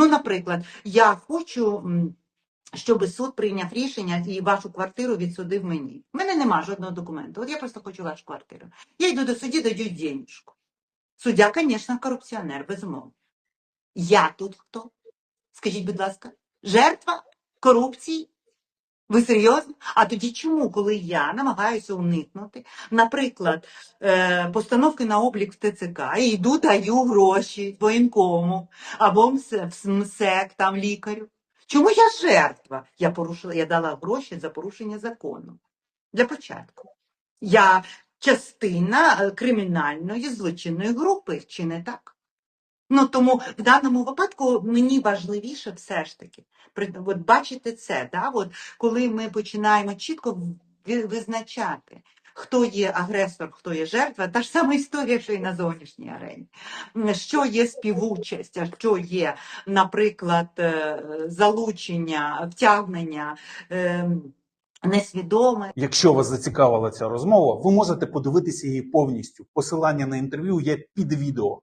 Ну, наприклад, я хочу, щоб суд прийняв рішення і вашу квартиру відсудив мені. У мене нема жодного документу. От я просто хочу вашу квартиру. Я йду до судді, даю денежку. Суддя, звісно, корупціонер, безумовно. Я тут хто? Скажіть, будь ласка, жертва корупції? Ви серйозно? А тоді чому, коли я намагаюся уникнути, наприклад, е, постановки на облік в ТЦК, і йду, даю гроші воєнкому або МСЕК, там лікарю? Чому я жертва? Я порушила, я дала гроші за порушення закону. Для початку. Я частина е, кримінальної злочинної групи, чи не так? Ну тому в даному випадку мені важливіше все ж таки от бачити це, да? от, коли ми починаємо чітко визначати, хто є агресор, хто є жертва, та ж сама історія, що і на зовнішній арені. Що є співучасть, а що є, наприклад, е, залучення, втягнення. е, Несвідоме, Якщо вас зацікавила ця розмова, ви можете подивитися її повністю. Посилання на інтерв'ю є під відео.